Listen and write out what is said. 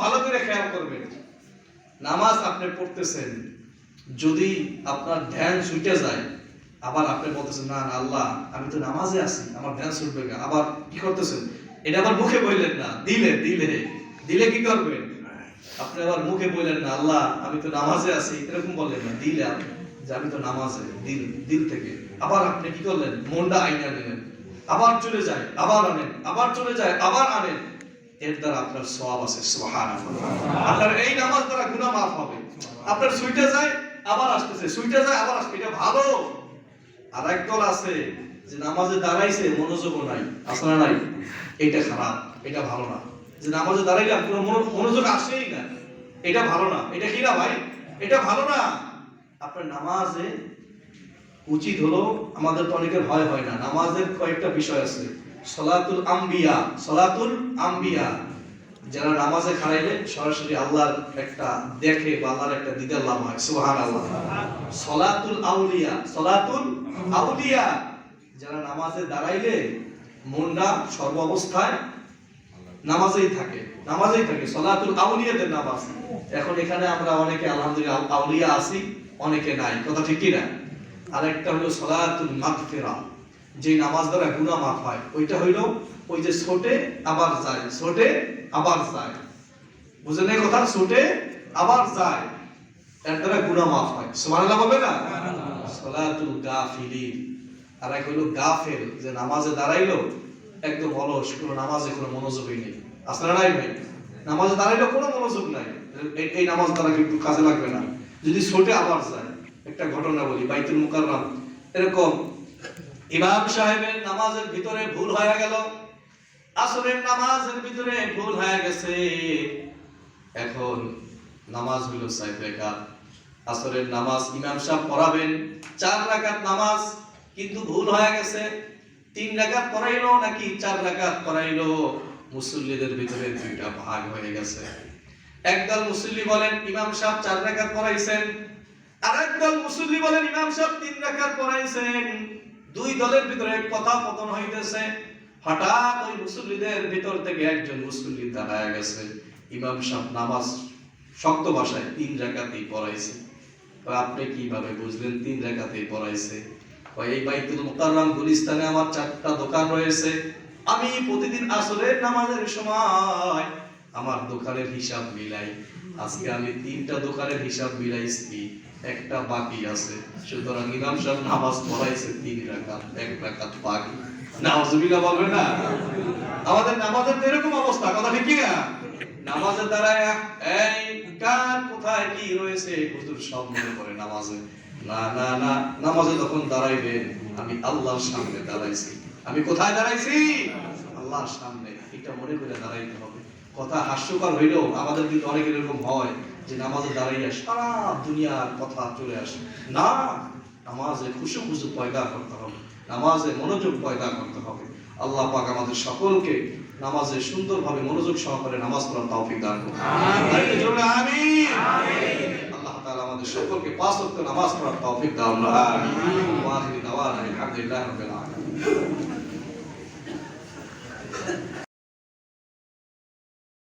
ভালো করে খেয়াল করবেন। নামাজ আপনি পড়তেছেন, যদি আপনার ধ্যান ছুটে যায়, আবার আপনি বলতেছেন, না না, আল্লাহ, আমি তো নামাজে আছি, আমার ধ্যান ছুটবে না। আবার কি করতেছেন? এটা আবার মুখে বললেন না, দিলে দিলে দিলে কি করবেন? আপনি আবার মুখে বললেন না, আল্লাহ, আমি তো নামাজে আছি। এরকম বললেন না, দিলে আপনি, যে আমি তো নামাজে, দিল দিল থেকে। আবার আপনি কি করলেন? মনটা আইনা নিলেন আবার চলে যায়, আবার আনেন, আবার চলে যায়, আবার আনেন। এর দ্বারা আপনার আছে আপনার এই নামাজ দ্বারা মাফ হবে। আপনার সুইটে যায়, আবার আসতেছে। সুইটে যায়, আবার এটা ভালো। আর আছে যে নামাজে দাঁড়াইছে, মনোযোগও নাই। নাই। এটা খারাপ। এটা ভালো না। যে নামাজে দাঁড়াইলাম কোনো মনোযোগ আসেই না। এটা ভালো না। এটা কি না ভাই? এটা ভালো না। আপনার নামাজে উচিত হলো, আমাদের তো অনেকের ভয় হয় না। নামাজের কয়েকটা বিষয় আছে। সলাতুল আম্বিয়া সলাতুল আম্বিয়া। যারা নামাজে খাড়াইলে সরাসরি আল্লাহর একটা দেখে বা আল্লাহর একটা দিদার লাভ হয় সুবহান আল্লাহ সলাতুল আউলিয়া সলাতুল আউলিয়া। যারা নামাজে দাঁড়াইলে মনটা সর্ব অবস্থায় নামাজেই থাকে নামাজেই থাকে, সলাতুল আউলিয়াদের নামাজ। এখন এখানে আমরা অনেকে আলহামদুলিল্লাহ আউলিয়া আছি, অনেকে নাই। কথা ঠিক কি না আরেকটা হলো সলাতুল মাগফিরা। যে নামাজ দ্বারা গুনাহ মাফ হয় ওইটা হইল ওই যে ছোটে আবার যায় ছোটে আবার যায়। বুঝলেন এই কথা? ছোটে আবার যায়। এর দ্বারা গুনাহ মাফ হয়। সুবহানাল্লাহ হবে না? সলাতুল গাফিলিন। আর এক হইল গাফেল যে নামাজে দাঁড়াইলো একদম অলস কোনো নামাজে কোনো মনোযোগই নেই। আসলে নাই ভাই? নামাজে দাঁড়াইলো কোনো মনোযোগ নাই। এই- এই নামাজ দ্বারা কিন্তু কাজে লাগবে না। যদি ছোটে আবার যায় একটা ঘটনা বলি বাইতুল মুকাররম। এরকম ইমাম সাহেবের নামাজের ভিতরে ভুল হয়ে গেল। আসরের নামাজের ভিতরে ভুল হয়ে গেছে। এখন নামাজ হলো সাইড রেখাত আসরের নামাজ ইমাম সাহেব পড়াবেন। চার রাকাত নামাজ কিন্তু ভুল হয়ে গেছে। তিন রাকাত পড়াইলো নাকি চার রাকাত পড়াইলো? মুসল্লিদের ভিতরে দুইটা ভাগ হয়ে গেছে। একদল মুসল্লি বলেন, ইমাম সাহেব চার রাকাত পড়াইছেন। আর একদল মুসল্লি বলেন, ইমাম সাহেব তিন রাকাত পড়াইছেন। দুই দলের ভিতরে কথা পতন হইতেছে। হঠাৎ ওই মুসল্লিদের ভিতর থেকে একজন মুসল্লি দাঁড়ায় গেছে। ইমাম সাহেব নামাজ শক্ত ভাষায় তিন রাকাতেই পড়াইছে। আপনি কীভাবে বুঝলেন তিন রাকাতেই পড়াইছে? এই বাইতুল মুকাররম গুলিস্তানে আমার চারটা দোকান রয়েছে। আমি প্রতিদিন আসরের নামাজের সময় আমার দোকানের হিসাব মিলাই। আজকে আমি তিনটা দোকানের হিসাব মিলাইছি, একটা বাকি আছে। সুতরাং ইমাম সাহেব নামাজ পড়াইছে তিন রাকাত, এক রাকাত বাকি। নাউজুবিল্লাহ বলবে না? আমাদের নামাজের তো এরকম অবস্থা, কথা ঠিক না নামাজের দ্বারা এই কার কোথায় কি রয়েছে? হুজুর সব মনে করে নামাজে। না না না, নামাজে যখন দাঁড়াইবেন, আমি আল্লাহর সামনে দাঁড়াইছি। আমি কোথায় দাঁড়াইছি? আল্লাহর সামনে। এটা মনে করে দাঁড়াইতে হবে। কথা হাস্যকর হইলেও আমাদের কিন্তু অনেক এরকম হয় যে নামাজে দাঁড়াইয়া সারা দুনিয়ার কথা চলে আসে। না নামাজে খুশু খুশু পয়দা করতে হবে। নামাজে মনোযোগ পয়দা করতে হবে। আল্লাহ পাক আমাদের সকলকে নামাজে সুন্দরভাবে মনোযোগ সহকারে নামাজ পড়ার তৌফিক দান করুন। আল্লাহ তাআলা আমাদের সকলকে পাঁচ ওয়াক্ত নামাজ পড়ার তৌফিক দান করুন। আমিন। ওয়া আখিরি দাওয়ানা আলহামদুলিল্লাহি রাব্বিল আলামিন।